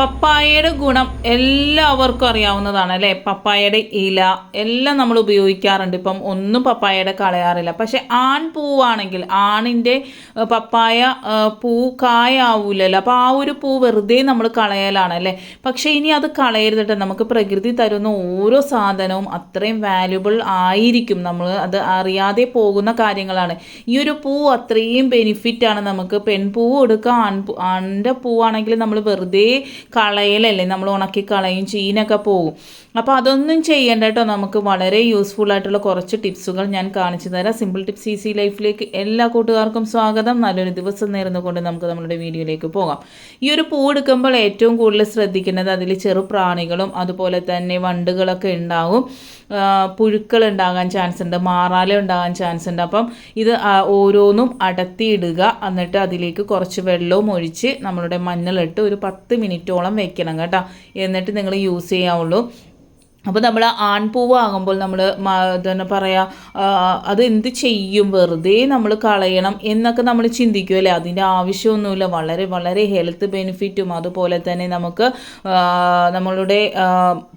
പപ്പായയുടെ ഗുണം എല്ലാവർക്കും അറിയാവുന്നതാണ് അല്ലേ? പപ്പായയുടെ ഇല എല്ലാം നമ്മൾ ഉപയോഗിക്കാറുണ്ട്. ഇപ്പം ഒന്നും പപ്പായയുടെ കളയാറില്ല. പക്ഷെ ആൺ പൂവാണെങ്കിൽ ആണിന്റെ പപ്പായ പൂ കായാവൂലല്ലോ. അപ്പോൾ ആ ഒരു പൂ വെറുതെ നമ്മൾ കളയലാണ് അല്ലേ? പക്ഷേ ഇനി അത് കളയരുതട്ടെ. നമുക്ക് പ്രകൃതി തരുന്ന ഓരോ സാധനവും അത്രയും വാല്യുബിൾ ആയിരിക്കും. നമ്മൾ അത് അറിയാതെ പോകുന്ന കാര്യങ്ങളാണ്. ഈ ഒരു പൂ അത്രയും ബെനിഫിറ്റാണ് നമുക്ക് പെൺപൂവ് എടുക്കുക ആൺ ആണിന്റെ പൂവാണെങ്കിൽ നമ്മൾ വെറുതെ കളയലല്ലേ? നമ്മൾ ഉണക്കി കളയും ചീനൊക്കെ പോകും അപ്പോൾ അതൊന്നും ചെയ്യേണ്ട കേട്ടോ നമുക്ക് വളരെ യൂസ്ഫുൾ ആയിട്ടുള്ള കുറച്ച് ടിപ്സുകൾ ഞാൻ കാണിച്ചു തരാം. സിമ്പിൾ ടിപ്സ് ഈസി ലൈഫിലേക്ക് എല്ലാ കൂട്ടുകാർക്കും സ്വാഗതം. നല്ലൊരു ദിവസം നേർന്നുകൊണ്ട് നമുക്ക് നമ്മുടെ വീഡിയോയിലേക്ക് പോകാം. ഈ ഒരു പൂ എടുക്കുമ്പോൾ ഏറ്റവും കൂടുതൽ ശ്രദ്ധിക്കുന്നത് അതിൽ ചെറു പ്രാണികളും അതുപോലെ തന്നെ വണ്ടുകളൊക്കെ ഉണ്ടാവും. പുഴുക്കൾ ഉണ്ടാകാൻ ചാൻസ് ഉണ്ട് മാറാല ഉണ്ടാകാൻ ചാൻസ് ഉണ്ട്. അപ്പം ഇത് ഓരോന്നും അടത്തിയിടുക എന്നിട്ട് അതിലേക്ക് കുറച്ച് വെള്ളവും ഒഴിച്ച് നമ്മളുടെ മഞ്ഞളിട്ട് ഒരു പത്ത് മിനിറ്റോളം വെക്കണം കേട്ടോ. എന്നിട്ട് നിങ്ങൾ യൂസ് ചെയ്യാവുള്ളൂ. അപ്പോൾ നമ്മൾ ആൺപൂവ് ആകുമ്പോൾ നമ്മൾ തന്നെ പറയാ അത് എന്ത് ചെയ്യും? വെറുതെ നമ്മൾ കളയണം എന്നൊക്കെ നമ്മൾ ചിന്തിക്കുമല്ലേ അതിന്റെ ആവശ്യമൊന്നുമില്ല. വളരെ വളരെ ഹെൽത്ത് ബെനിഫിറ്റും അതുപോലെ തന്നെ നമുക്ക് നമ്മളുടെ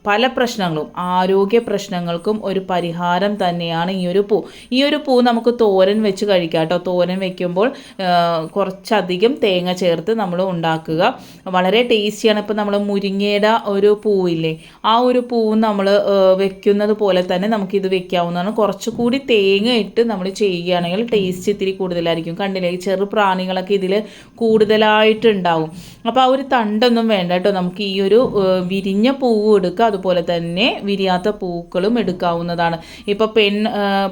പല പ്രശ്നങ്ങളും ആരോഗ്യ പ്രശ്നങ്ങൾക്കും ഒരു പരിഹാരം തന്നെയാണ് ഈ ഒരു പൂ. ഈ ഒരു പൂ നമുക്ക് തോരൻ വെച്ച് കഴിക്കാം കേട്ടോ. തോരൻ വെക്കുമ്പോൾ കുറച്ചധികം തേങ്ങ ചേർത്ത് നമ്മൾ ഉണ്ടാക്കുക. വളരെ ടേസ്റ്റിയാണ്. ഇപ്പോൾ നമ്മൾ മുരിങ്ങയുടെ ഒരു പൂവില്ലേ ആ ഒരു പൂവ് നമ്മൾ വെക്കുന്നത് പോലെ തന്നെ നമുക്കിത് വെക്കാവുന്നതാണ്. കുറച്ചുകൂടി തേങ്ങ ഇട്ട് നമ്മൾ ചെയ്യുകയാണെങ്കിൽ ടേസ്റ്റ് ഇത്തിരി കൂടുതലായിരിക്കും. കണ്ടില്ലേ? ചെറു പ്രാണികളൊക്കെ ഇതിൽ കൂടുതലായിട്ടുണ്ടാവും. അപ്പോൾ ആ ഒരു തണ്ടൊന്നും വേണ്ട കേട്ടോ. നമുക്ക് ഈ ഒരു വിരിഞ്ഞ പൂവ് എടുക്കുക. അതുപോലെ തന്നെ വിരിയാത്ത പൂക്കളും എടുക്കാവുന്നതാണ്. ഇപ്പോൾ പെൺ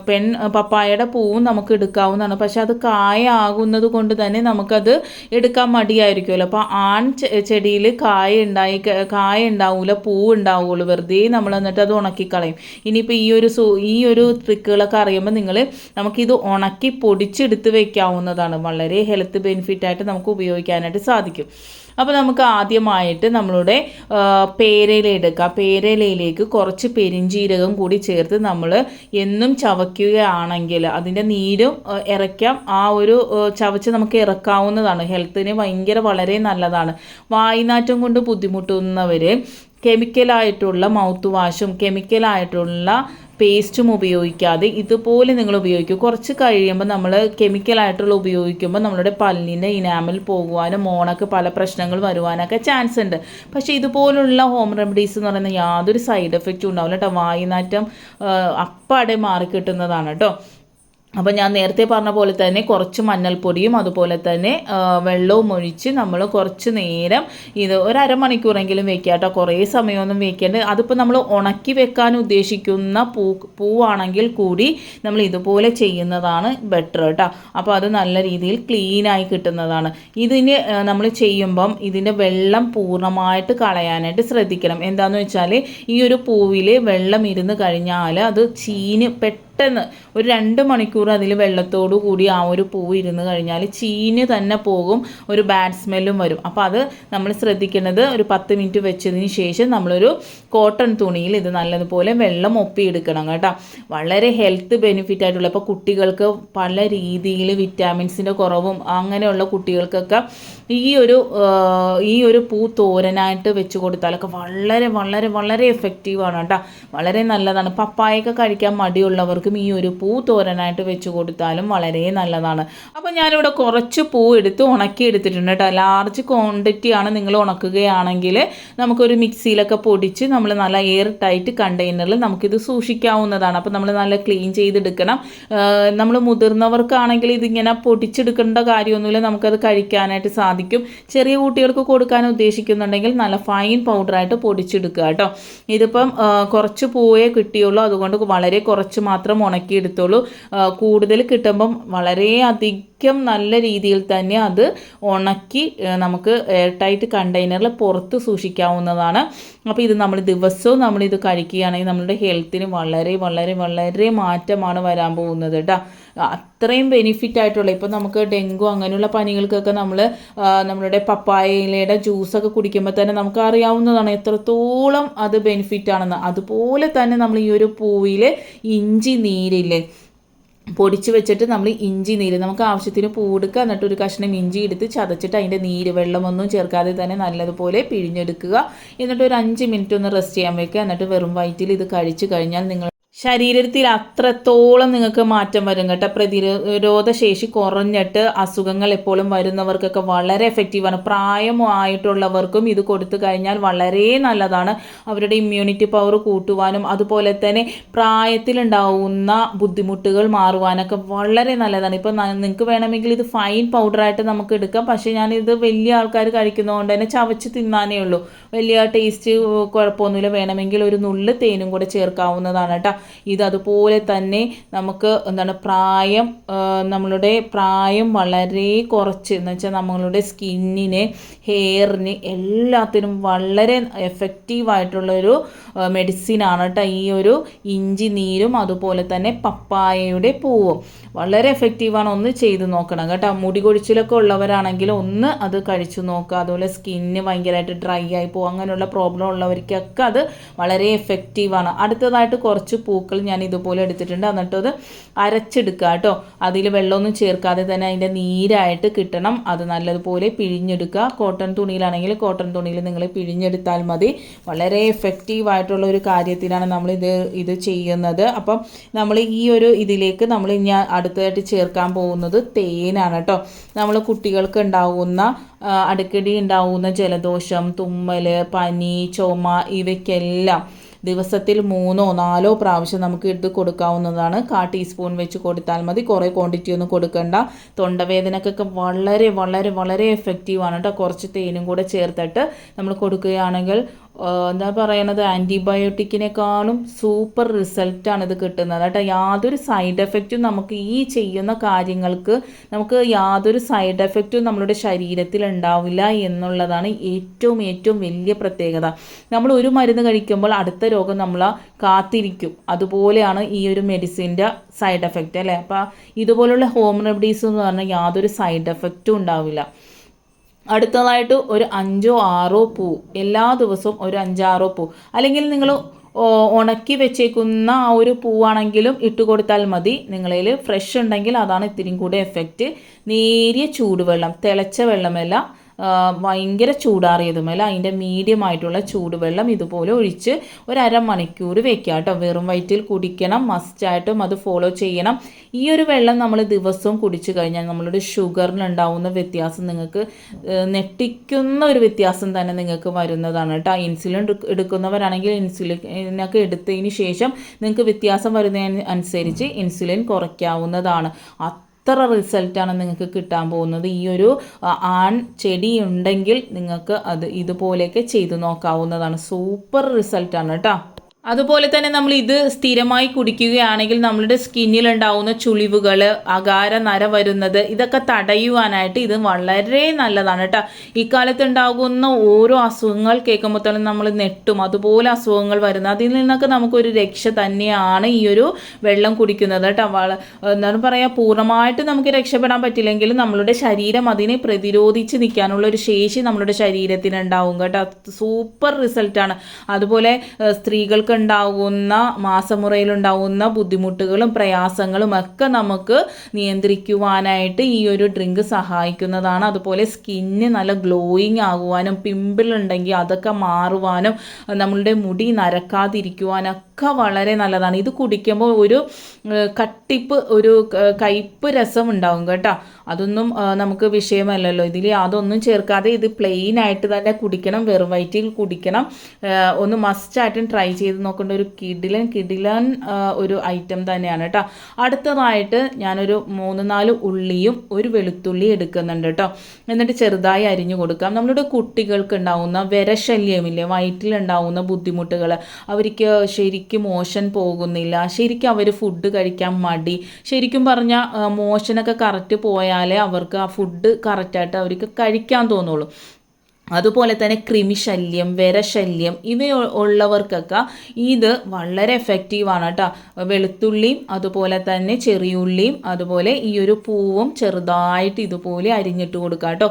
പെൺ പപ്പായയുടെ പൂവും നമുക്ക് എടുക്കാവുന്നതാണ്. പക്ഷേ അത് കായ ആകുന്നത് കൊണ്ട് തന്നെ നമുക്കത് എടുക്കാൻ മടിയായിരിക്കുമല്ലോ. അപ്പോൾ ആൺ ചെടിയിൽ കായ ഉണ്ടായി കായ ഉണ്ടാവില്ല പൂ ഉണ്ടാവുള്ളൂ. വെറുതെ നമ്മൾ എന്നിട്ട് അത് ഉണക്കിക്കളയും. ഇനിയിപ്പോൾ ഈ ഒരു സു ഈ ഒരു ട്രിക്കുകളൊക്കെ അറിയുമ്പോൾ നിങ്ങൾ നമുക്കിത് ഉണക്കി പൊടിച്ചെടുത്ത് വെക്കാവുന്നതാണ്. വളരെ ഹെൽത്ത് ബെനിഫിറ്റ് ആയിട്ട് നമുക്ക് ഉപയോഗിക്കാനായിട്ട് സാധിക്കും. അപ്പോൾ നമുക്ക് ആദ്യമായിട്ട് നമ്മളുടെ പേരയില എടുക്കാം. പേരയിലയിലേക്ക് കുറച്ച് പെരിഞ്ചീരകം കൂടി ചേർത്ത് നമ്മൾ എന്നും ചവയ്ക്കുകയാണെങ്കിൽ അതിന്റെ നീരും ഇറക്കാം. ആ ഒരു ചവച്ച് നമുക്ക് ഇറക്കാവുന്നതാണ്. ഹെൽത്തിന് ഭയങ്കര വളരെ നല്ലതാണ്. വായ്നാറ്റം കൊണ്ട് ബുദ്ധിമുട്ടുന്നവർ കെമിക്കലായിട്ടുള്ള മൗത്ത് വാഷും കെമിക്കലായിട്ടുള്ള പേസ്റ്റും ഉപയോഗിക്കാതെ ഇതുപോലെ നിങ്ങൾ ഉപയോഗിക്കും. കുറച്ച് കഴിയുമ്പോൾ നമ്മൾ കെമിക്കലായിട്ടുള്ള ഉപയോഗിക്കുമ്പോൾ നമ്മളുടെ പല്ലിന്റെ ഇനാമിൽ പോകുവാനും മോണൊക്കെ പല പ്രശ്നങ്ങൾ വരുവാനൊക്കെ ചാൻസ് ഉണ്ട്. പക്ഷേ ഇതുപോലുള്ള ഹോം റെമഡീസ് എന്ന് പറയുന്ന യാതൊരു സൈഡ് എഫക്റ്റും ഉണ്ടാവില്ല കേട്ടോ. വായുനാറ്റം അപ്പാടെ മാറി കിട്ടുന്നതാണ് കേട്ടോ. അപ്പോൾ ഞാൻ നേരത്തെ പറഞ്ഞ പോലെ തന്നെ കുറച്ച് മഞ്ഞൾപ്പൊടിയും അതുപോലെ തന്നെ വെള്ളവും ഒഴിച്ച് നമ്മൾ കുറച്ച് നേരം ഇത് ഒരു അരമണിക്കൂറെങ്കിലും വെക്കുക കേട്ടോ കുറേ സമയമൊന്നും വെക്കേണ്ട. അതിപ്പോൾ നമ്മൾ ഉണക്കി വെക്കാൻ ഉദ്ദേശിക്കുന്ന പൂ പൂവാണെങ്കിൽ കൂടി നമ്മൾ ഇതുപോലെ ചെയ്യുന്നതാണ് ബെറ്റർ കേട്ടോ അപ്പോൾ അത് നല്ല രീതിയിൽ ക്ലീനായി കിട്ടുന്നതാണ്. ഇതിന് നമ്മൾ ചെയ്യുമ്പം ഇതിന്റെ വെള്ളം പൂർണമായിട്ട് കളയാനായിട്ട് ശ്രദ്ധിക്കണം. എന്താണെന്ന് വെച്ചാൽ ഈ ഒരു പൂവിൽ വെള്ളം ഇരുന്ന് കഴിഞ്ഞാൽ അത് ചീന് പെട്ടെന്ന് പെട്ടെന്ന് ഒരു രണ്ട് മണിക്കൂർ അതിൽ വെള്ളത്തോടു കൂടി ആ ഒരു പൂവ് ഇരുന്ന് കഴിഞ്ഞാൽ ചീഞ്ഞ് തന്നെ പോകും ഒരു ബാഡ് സ്മെല്ലും വരും. അപ്പോൾ അത് നമ്മൾ ശ്രദ്ധിക്കേണ്ടത് ഒരു പത്ത് മിനിറ്റ് വെച്ചതിന് ശേഷം നമ്മളൊരു കോട്ടൺ തുണിയിൽ ഇത് നല്ലതുപോലെ വെള്ളം ഒപ്പിയെടുക്കണം കേട്ടോ. വളരെ ഹെൽത്ത് ബെനിഫിറ്റ് ആയിട്ടുള്ള ഇപ്പോൾ കുട്ടികൾക്ക് പല രീതിയിൽ വിറ്റാമിൻസിന്റെ കുറവും അങ്ങനെയുള്ള കുട്ടികൾക്കൊക്കെ ഈ ഒരു ഈ ഒരു പൂ തോരനായിട്ട് വെച്ച് കൊടുത്താലൊക്കെ വളരെ വളരെ വളരെ എഫക്റ്റീവാണ് കേട്ടോ. വളരെ നല്ലതാണ്. പപ്പായൊക്കെ കഴിക്കാൻ മടിയുള്ളവർക്കും ഈ ഒരു പൂ തോരനായിട്ട് വെച്ച് കൊടുത്താലും വളരെ നല്ലതാണ്. അപ്പോൾ ഞാനിവിടെ കുറച്ച് പൂ എടുത്ത് ഉണക്കി എടുത്തിട്ടുണ്ട് കേട്ടോ. ലാർജ് ക്വാണ്ടിറ്റി ആണ് നിങ്ങൾ ഉണക്കുകയാണെങ്കിൽ നമുക്കൊരു മിക്സിയിലൊക്കെ പൊടിച്ച് നമ്മൾ നല്ല എയർ ടൈറ്റ് കണ്ടെയ്നറിൽ നമുക്കിത് സൂക്ഷിക്കാവുന്നതാണ്. അപ്പോൾ നമ്മൾ നല്ല ക്ലീൻ ചെയ്തെടുക്കണം. നമ്മൾ മുതിർന്നവർക്കാണെങ്കിൽ ഇതിങ്ങനെ പൊടിച്ചെടുക്കേണ്ട കാര്യമൊന്നുമില്ല. നമുക്കത് കഴിക്കാനായിട്ട് സാധിക്കും. ചെറിയ കുട്ടികൾക്ക് കൊടുക്കാൻ ഉദ്ദേശിക്കുന്നുണ്ടെങ്കിൽ നല്ല ഫൈൻ പൗഡറായിട്ട് പൊടിച്ചെടുക്കുക കേട്ടോ. ഇതിപ്പം കുറച്ച് പൂവേ കിട്ടിയുള്ളൂ. അതുകൊണ്ട് വളരെ കുറച്ച് മാത്രം ഉണക്കിയെടുത്തോളൂ. ആ, കൂടുതൽ കിട്ടുമ്പം വളരെ അധികം നല്ല രീതിയിൽ തന്നെ അത് ഉണക്കി നമുക്ക് എയർ ടൈറ്റ് കണ്ടെയ്നറിൽ പുറത്ത് സൂക്ഷിക്കാവുന്നതാണ്. അപ്പോൾ ഇത് നമ്മൾ ദിവസവും നമ്മളിത് കഴിക്കുകയാണെങ്കിൽ നമ്മളുടെ ഹെൽത്തിന് വളരെ വളരെ വളരെ മാറ്റമാണ് വരാൻ പോകുന്നത് കേട്ടോ. അത്രയും ബെനിഫിറ്റ് ആയിട്ടുള്ള. ഇപ്പോൾ നമുക്ക് ഡെങ്കു അങ്ങനെയുള്ള പനികൾക്കൊക്കെ നമ്മൾ നമ്മളുടെ പപ്പായയിലയുടെ ജ്യൂസൊക്കെ കുടിക്കുമ്പോൾ തന്നെ നമുക്ക് അറിയാവുന്നതാണ് എത്രത്തോളം അത് ബെനിഫിറ്റ് ആണെന്ന്. അതുപോലെ തന്നെ നമ്മൾ ഈ ഒരു പൂവിൽ ഇഞ്ചി നീരില്ലേ? പൊടിച്ച് വെച്ചിട്ട് നമ്മൾ ഇഞ്ചി നീര് നമുക്ക് ആവശ്യത്തിന് പൂടുക്കുക എന്നിട്ട് ഒരു കഷ്ണം ഇഞ്ചി എടുത്ത് ചതച്ചിട്ട് അതിന്റെ നീര് വെള്ളമൊന്നും ചേർക്കാതെ തന്നെ നല്ലതുപോലെ പിഴിഞ്ഞെടുക്കുക. എന്നിട്ട് ഒരു അഞ്ച് മിനിറ്റ് ഒന്ന് റെസ്റ്റ് ചെയ്യാൻ വെക്കുക. എന്നിട്ട് വെറും വയറ്റിൽ ഇത് കഴിച്ചു കഴിഞ്ഞാൽ നിങ്ങൾ ശരീരത്തിൽ അത്രത്തോളം നിങ്ങൾക്ക് മാറ്റം വരും കേട്ടോ. പ്രതിരോധ ശേഷി കുറഞ്ഞിട്ട് അസുഖങ്ങൾ എപ്പോഴും വരുന്നവർക്കൊക്കെ വളരെ എഫക്റ്റീവാണ് പ്രായമായിട്ടുള്ളവർക്കും ഇത് കൊടുത്തു കഴിഞ്ഞാൽ വളരെ നല്ലതാണ്. അവരുടെ ഇമ്മ്യൂണിറ്റി പവർ കൂട്ടുവാനും അതുപോലെ തന്നെ പ്രായത്തിലുണ്ടാവുന്ന ബുദ്ധിമുട്ടുകൾ മാറുവാനൊക്കെ വളരെ നല്ലതാണ്. ഇപ്പം നിങ്ങൾക്ക് വേണമെങ്കിൽ ഇത് ഫൈൻ പൗഡറായിട്ട് നമുക്ക് എടുക്കാം. പക്ഷേ ഞാനിത് വലിയ ആൾക്കാർ കഴിക്കുന്നതുകൊണ്ട് തന്നെ ചവച്ച് തിന്നാനേ ഉള്ളൂ. വലിയ ടേസ്റ്റ് കുഴപ്പമൊന്നുമില്ല. വേണമെങ്കിൽ ഒരു നുള്ള് തേനും കൂടെ ചേർക്കാവുന്നതാണ് കേട്ടോ. ഇത് അതുപോലെ തന്നെ നമുക്ക് എന്താണ് പ്രായം നമ്മളുടെ പ്രായം വളരെ കുറച്ച്. എന്ന് വെച്ചാൽ നമ്മളുടെ സ്കിന്നിന് ഹെയറിന് എല്ലാത്തിനും വളരെ എഫക്റ്റീവായിട്ടുള്ളൊരു മെഡിസിനാണ് കേട്ടോ ഈ ഒരു ഇഞ്ചി നീരും അതുപോലെ തന്നെ പപ്പായയുടെ പൂവും. വളരെ എഫക്റ്റീവാണ് ഒന്ന് ചെയ്ത് നോക്കണം കേട്ടോ. മുടി കൊഴിച്ചിലൊക്കെ ഉള്ളവരാണെങ്കിൽ ഒന്ന് അത് കഴിച്ചു നോക്കുക. അതുപോലെ സ്കിന്ന് ഭയങ്കരമായിട്ട് ഡ്രൈ ആയി പോകും. അങ്ങനെയുള്ള പ്രോബ്ലം ഉള്ളവർക്കൊക്കെ അത് വളരെ എഫക്റ്റീവാണ്. അടുത്തതായിട്ട് കുറച്ച് പൂക്കൾ ഞാൻ ഇതുപോലെ എടുത്തിട്ടുണ്ട്. എന്നിട്ട് അത് അരച്ചെടുക്കുക കേട്ടോ. അതിൽ വെള്ളമൊന്നും ചേർക്കാതെ തന്നെ അതിന്റെ നീരായിട്ട് കിട്ടണം. അത് നല്ലതുപോലെ പിഴിഞ്ഞെടുക്കുക. കോട്ടൺ തുണിയിലാണെങ്കിൽ കോട്ടൺ തുണിയിൽ നിങ്ങൾ പിഴിഞ്ഞെടുത്താൽ മതി. വളരെ എഫക്റ്റീവ് ആയിട്ടുള്ള ഒരു കാര്യത്തിനാണ് നമ്മൾ ഇത് ഇത് ചെയ്യുന്നത്. അപ്പം നമ്മൾ ഈ ഒരു ഇതിലേക്ക് നമ്മൾ ഞാൻ അടുത്തതായിട്ട് ചേർക്കാൻ പോകുന്നത് തേനാണ് കേട്ടോ. നമ്മൾ കുട്ടികൾക്ക് ഉണ്ടാകുന്ന അടിക്കടി ഉണ്ടാകുന്ന ജലദോഷം തുമ്മൽ പനി ചുമ ഇവയ്ക്കെല്ലാം ദിവസത്തിൽ മൂന്നോ നാലോ പ്രാവശ്യം നമുക്ക് എടുത്ത് കൊടുക്കാവുന്നതാണ്. കാ ടീസ്പൂൺ വെച്ച് കൊടുത്താൽ മതി. കുറേ ക്വാണ്ടിറ്റി ഒന്നും കൊടുക്കണ്ട. തൊണ്ടവേദനക്കൊക്കെ വളരെ വളരെ വളരെ എഫക്റ്റീവാണ് കേട്ടോ കുറച്ച് തേനും കൂടെ ചേർത്തിട്ട് നമ്മൾ കൊടുക്കുകയാണെങ്കിൽ എന്താ പറയണത്? ആന്റിബയോട്ടിക്കിനേക്കാളും സൂപ്പർ റിസൾട്ടാണ് ഇത് കിട്ടുന്നത്. കേട്ടോ യാതൊരു സൈഡ് എഫക്റ്റും നമുക്ക് ഈ ചെയ്യുന്ന കാര്യങ്ങൾക്ക് നമുക്ക് യാതൊരു സൈഡ് എഫക്റ്റും നമ്മളുടെ ശരീരത്തിൽ ഉണ്ടാവില്ല എന്നുള്ളതാണ് ഏറ്റവും ഏറ്റവും വലിയ പ്രത്യേകത. നമ്മൾ ഒരു മരുന്ന് കഴിക്കുമ്പോൾ അടുത്ത രോഗം നമ്മൾ കാത്തിരിക്കും. അതുപോലെയാണ് ഈ ഒരു മെഡിസിന്റെ സൈഡ് എഫക്റ്റ് അല്ലേ? അപ്പോൾ ഇതുപോലുള്ള ഹോം റെമഡീസ് എന്ന് പറഞ്ഞാൽ യാതൊരു സൈഡ് എഫക്റ്റും ഉണ്ടാവില്ല. അടുത്തതായിട്ട് ഒരു അഞ്ചോ ആറോ പൂ. എല്ലാ ദിവസവും ഒരു അഞ്ചാറോ പൂ. അല്ലെങ്കിൽ നിങ്ങൾ ഉണക്കി വെച്ചേക്കുന്ന ആ ഒരു പൂവാണെങ്കിലും ഇട്ട് കൊടുത്താൽ മതി. നിങ്ങളിൽ ഫ്രഷ് ഉണ്ടെങ്കിൽ അതാണ് ഇത്തിരിയും കൂടെ എഫക്റ്റ് നേരിയ ചൂടുവെള്ളം തിളച്ച വെള്ളമല്ല ഭയങ്കര ചൂടാറിയതുമല്ല അതിന്റെ മീഡിയം ആയിട്ടുള്ള ചൂടുവെള്ളം ഇതുപോലെ ഒഴിച്ച് ഒരു അരമണിക്കൂർ വെക്കുക കേട്ടോ. വെറും വയറ്റിൽ കുടിക്കണം മസ്റ്റായിട്ടും അത് ഫോളോ ചെയ്യണം. ഈ ഒരു വെള്ളം നമ്മൾ ദിവസവും കുടിച്ചു കഴിഞ്ഞാൽ നമ്മളുടെ ഷുഗറിനുണ്ടാവുന്ന വ്യത്യാസം നിങ്ങൾക്ക് നെട്ടിക്കുന്ന ഒരു വ്യത്യാസം തന്നെ നിങ്ങൾക്ക് വരുന്നതാണ് കേട്ടോ. ഇൻസുലിൻ എടുക്കുന്നവരാണെങ്കിൽ ഇൻസുലിനൊക്കെ എടുത്തതിന് ശേഷം നിങ്ങൾക്ക് വ്യത്യാസം വരുന്നതിന് അനുസരിച്ച് ഇൻസുലിൻ കുറയ്ക്കാവുന്നതാണ്. എത്ര റിസൾട്ടാണ് നിങ്ങൾക്ക് കിട്ടാൻ പോകുന്നത്? ഈ ഒരു ആൺ ചെടി ഉണ്ടെങ്കിൽ നിങ്ങൾക്ക് അത് ഇതുപോലെയൊക്കെ ചെയ്തു നോക്കാവുന്നതാണ്. സൂപ്പർ റിസൾട്ടാണ് കേട്ടോ. അതുപോലെ തന്നെ നമ്മൾ ഇത് സ്ഥിരമായി കുടിക്കുകയാണെങ്കിൽ നമ്മളുടെ സ്കിന്നിൽ ഉണ്ടാവുന്ന ചുളിവുകൾ അകാര നര വരുന്നത് ഇതൊക്കെ തടയുവാനായിട്ട് ഇത് വളരെ നല്ലതാണ് കേട്ടോ. ഇക്കാലത്ത് ഉണ്ടാകുന്ന ഓരോ അസുഖങ്ങൾ കേൾക്കുമ്പോൾ തന്നെ നമ്മൾ നെട്ടും അതുപോലെ അസുഖങ്ങൾ വരുന്നത് അതിൽ നിന്നൊക്കെ നമുക്കൊരു രക്ഷ തന്നെയാണ് ഈ ഒരു വെള്ളം കുടിക്കുന്നത് കേട്ടോ. വള എന്താണ് പറയുക പൂർണമായിട്ട് നമുക്ക് രക്ഷപ്പെടാൻ പറ്റില്ലെങ്കിലും നമ്മളുടെ ശരീരം അതിനെ പ്രതിരോധിച്ച് നിൽക്കാനുള്ള ഒരു ശേഷി നമ്മളുടെ ശരീരത്തിന് ഉണ്ടാവും കേട്ടോ. സൂപ്പർ റിസൾട്ടാണ് അതുപോലെ സ്ത്രീകൾക്ക് ഉണ്ടാകുന്ന മാസമുറയിലുണ്ടാകുന്ന ബുദ്ധിമുട്ടുകളും പ്രയാസങ്ങളും ഒക്കെ നമുക്ക് നിയന്ത്രിക്കുവാനായിട്ട് ഈ ഒരു ഡ്രിങ്ക് സഹായിക്കുന്നതാണ്. അതുപോലെ സ്കിന്ന് നല്ല ഗ്ലോയിങ് ആകുവാനും പിമ്പിൾ ഉണ്ടെങ്കിൽ അതൊക്കെ മാറുവാനും നമ്മളുടെ മുടി നരക്കാതിരിക്കുവാനൊക്കെ വളരെ നല്ലതാണ്. ഇത് കുടിക്കുമ്പോൾ ഒരു കട്ടിപ്പ് ഒരു കയ്പ്പ് രസം ഉണ്ടാവും കേട്ടോ. അതൊന്നും നമുക്ക് വിഷയമല്ലല്ലോ. ഇതിൽ അതൊന്നും ചേർക്കാതെ ഇത് പ്ലെയിൻ ആയിട്ട് തന്നെ കുടിക്കണം. വെറും വയറ്റിൽ കുടിക്കണം. ഒന്ന് മസ്റ്റായിട്ടും ട്രൈ ചെയ്ത് നോക്കേണ്ട ഒരു കിഡിലൻ കിഡിലൻ ഒരു ഐറ്റം തന്നെയാണ് കേട്ടോ. അടുത്തതായിട്ട് ഞാനൊരു മൂന്ന് നാല് ഉള്ളിയും ഒരു വെളുത്തുള്ളി എടുക്കുന്നുണ്ട് കേട്ടോ. എന്നിട്ട് ചെറുതായി അരിഞ്ഞു കൊടുക്കാം. നമ്മളുടെ കുട്ടികൾക്ക് ഉണ്ടാവുന്ന വിരശല്യമില്ലേ? വയറ്റിലുണ്ടാവുന്ന ബുദ്ധിമുട്ടുകൾ അവർക്ക് ശരിക്കും മോഷൻ പോകുന്നില്ല. ശരിക്കും അവർ ഫുഡ് കഴിക്കാൻ മടി. ശരിക്കും പറഞ്ഞാൽ മോഷനൊക്കെ കറക്റ്റ് പോയാലേ അവർക്ക് ആ ഫുഡ് കറക്റ്റായിട്ട് അവർക്ക് കഴിക്കാൻ തോന്നുള്ളൂ. അതുപോലെ തന്നെ കൃമിശല്യം വിരശല്യം ഇവ ഉള്ളവർക്കൊക്കെ ഇത് വളരെ എഫക്റ്റീവാണ് കേട്ടോ. വെളുത്തുള്ളിയും അതുപോലെ തന്നെ ചെറിയുള്ളിയും അതുപോലെ ഈ ഒരു പൂവും ചെറുതായിട്ട് ഇതുപോലെ അരിഞ്ഞിട്ട് കൊടുക്കുക കേട്ടോ.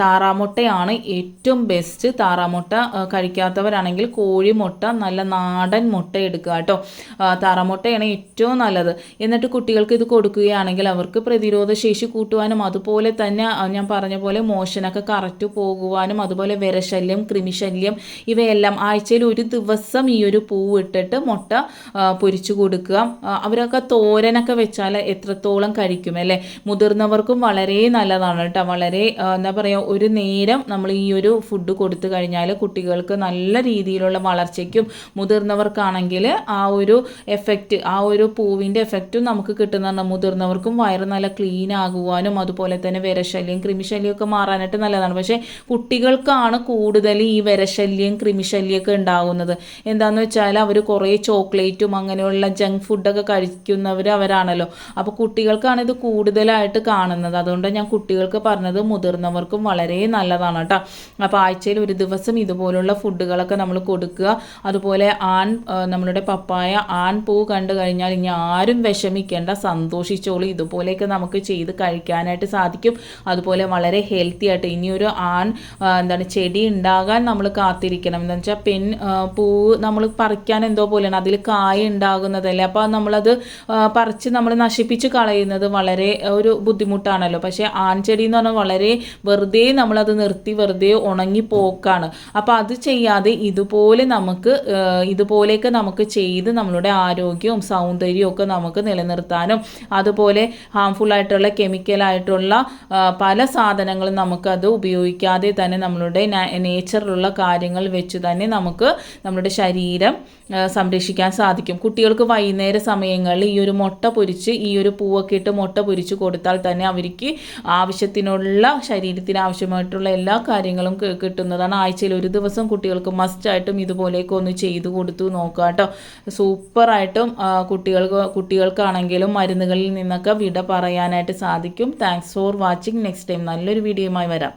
താറാമുട്ടയാണ് ഏറ്റവും ബെസ്റ്റ് താറാമുട്ട കഴിക്കാത്തവരാണെങ്കിൽ കോഴിമുട്ട നല്ല നാടൻ മുട്ട എടുക്കുക കേട്ടോ. താറാമുട്ടയാണ് ഏറ്റവും നല്ലത്. എന്നിട്ട് കുട്ടികൾക്ക് ഇത് കൊടുക്കുകയാണെങ്കിൽ അവർക്ക് പ്രതിരോധ ശേഷി കൂട്ടുവാനും അതുപോലെ തന്നെ ഞാൻ പറഞ്ഞ പോലെ മോഷനൊക്കെ കറക്റ്റ് പോകുവാനും അതുപോലെ വിരശല്യം കൃമിശല്യം ഇവയെല്ലാം ആഴ്ചയിൽ ഒരു ദിവസം ഈ ഒരു പൂവ് ഇട്ടിട്ട് മുട്ട പൊരിച്ചു കൊടുക്കുക. അവരൊക്കെ തോരനൊക്കെ വെച്ചാൽ എത്രത്തോളം കഴിക്കും അല്ലേ? മുതിർന്നവർക്കും വളരെ നല്ലതാണ് കേട്ടോ. വളരെ എന്താ പറയുക ഒരു നേരം നമ്മൾ ഈ ഒരു ഫുഡ് കൊടുത്തു കഴിഞ്ഞാൽ കുട്ടികൾക്ക് നല്ല രീതിയിലുള്ള വളർച്ചയ്ക്കും മുതിർന്നവർക്കാണെങ്കിൽ ആ ഒരു എഫക്റ്റ് ആ ഒരു പൂവിന്റെ എഫക്റ്റും നമുക്ക് കിട്ടുന്നതാണ്. മുതിർന്നവർക്കും വയറ് നല്ല ക്ലീൻ ആകുവാനും അതുപോലെ തന്നെ വിരശല്യം കൃമിശല്യം ഒക്കെ മാറാനായിട്ട് നല്ലതാണ്. പക്ഷേ കുട്ടികൾ കുട്ടികൾക്കാണ് കൂടുതൽ ഈ വിരശല്യം കൃമിശല്യമൊക്കെ ഉണ്ടാകുന്നത്. എന്താണെന്ന് വെച്ചാൽ അവർ കുറേ ചോക്ലേറ്റും അങ്ങനെയുള്ള ജങ്ക് ഫുഡൊക്കെ കഴിക്കുന്നവർ അവരാണല്ലോ. അപ്പോൾ കുട്ടികൾക്കാണ് ഇത് കൂടുതലായിട്ട് കാണുന്നത്. അതുകൊണ്ട് ഞാൻ കുട്ടികൾക്ക് പറഞ്ഞത് മുതിർന്നവർക്കും വളരെ നല്ലതാണ് കേട്ടോ. അപ്പോൾ ആഴ്ചയിൽ ഒരു ദിവസം ഇതുപോലുള്ള ഫുഡുകളൊക്കെ നമ്മൾ കൊടുക്കുക. അതുപോലെ ആൺ നമ്മളുടെ പപ്പായ ആൺ പൂ കണ്ടു കഴിഞ്ഞാൽ ഇനി ആരും വിഷമിക്കേണ്ട. സന്തോഷിച്ചോളൂ. ഇതുപോലെയൊക്കെ നമുക്ക് ചെയ്ത് കഴിക്കാനായിട്ട് സാധിക്കും. അതുപോലെ വളരെ ഹെൽത്തി ആയിട്ട് ഇനിയൊരു ആൺ എന്താണ് ചെടി ഉണ്ടാകാൻ നമ്മൾ കാത്തിരിക്കണം. എന്താ വെച്ചാൽ പെൻ പൂവ് നമ്മൾ പറിക്കാൻ എന്തോ പോലെയാണ്. അതിൽ കായ ഉണ്ടാകുന്നതല്ലേ. അപ്പോൾ നമ്മളത് പറിച്ച് നമ്മൾ നശിപ്പിച്ച് കളയുന്നത് വളരെ ഒരു ബുദ്ധിമുട്ടാണല്ലോ. പക്ഷേ ആൺചെടി എന്ന് പറഞ്ഞാൽ വളരെ വെറുതെ നമ്മളത് നിർത്തി വെറുതെ ഉണങ്ങി പോക്കാണ്. അപ്പോൾ അത് ചെയ്യാതെ ഇതുപോലെ നമുക്ക് ഇതുപോലെയൊക്കെ നമുക്ക് ചെയ്ത് നമ്മളുടെ ആരോഗ്യവും സൗന്ദര്യവും ഒക്കെ നമുക്ക് നിലനിർത്താനും അതുപോലെ ഹാംഫുൾ ആയിട്ടുള്ള കെമിക്കലായിട്ടുള്ള പല സാധനങ്ങളും നമുക്കത് ഉപയോഗിക്കാതെ തന്നെ നമ്മളുടെ നേച്ചറിലുള്ള കാര്യങ്ങൾ വെച്ച് തന്നെ നമുക്ക് നമ്മുടെ ശരീരം സംരക്ഷിക്കാൻ സാധിക്കും. കുട്ടികൾക്ക് വൈകുന്നേര സമയങ്ങളിൽ ഈ ഒരു മുട്ട പൊരിച്ച് ഈ ഒരു പൂവൊക്കെ ഇട്ട് മുട്ട പൊരിച്ച് കൊടുത്താൽ തന്നെ അവർക്ക് ആവശ്യത്തിനുള്ള ശരീരത്തിന് ആവശ്യമായിട്ടുള്ള എല്ലാ കാര്യങ്ങളും കിട്ടുന്നതാണ്. ആഴ്ചയിൽ ഒരു ദിവസം കുട്ടികൾക്ക് മസ്റ്റായിട്ടും ഇതുപോലെയൊക്കെ ഒന്ന് ചെയ്തു കൊടുത്തു നോക്കുക കേട്ടോ. സൂപ്പറായിട്ടും കുട്ടികൾക്ക് കുട്ടികൾക്കാണെങ്കിലും മരുന്നുകളിൽ നിന്നൊക്കെ വിട പറയാനായിട്ട് സാധിക്കും. Thanks for watching next time നല്ലൊരു വീഡിയോയുമായി വരാം.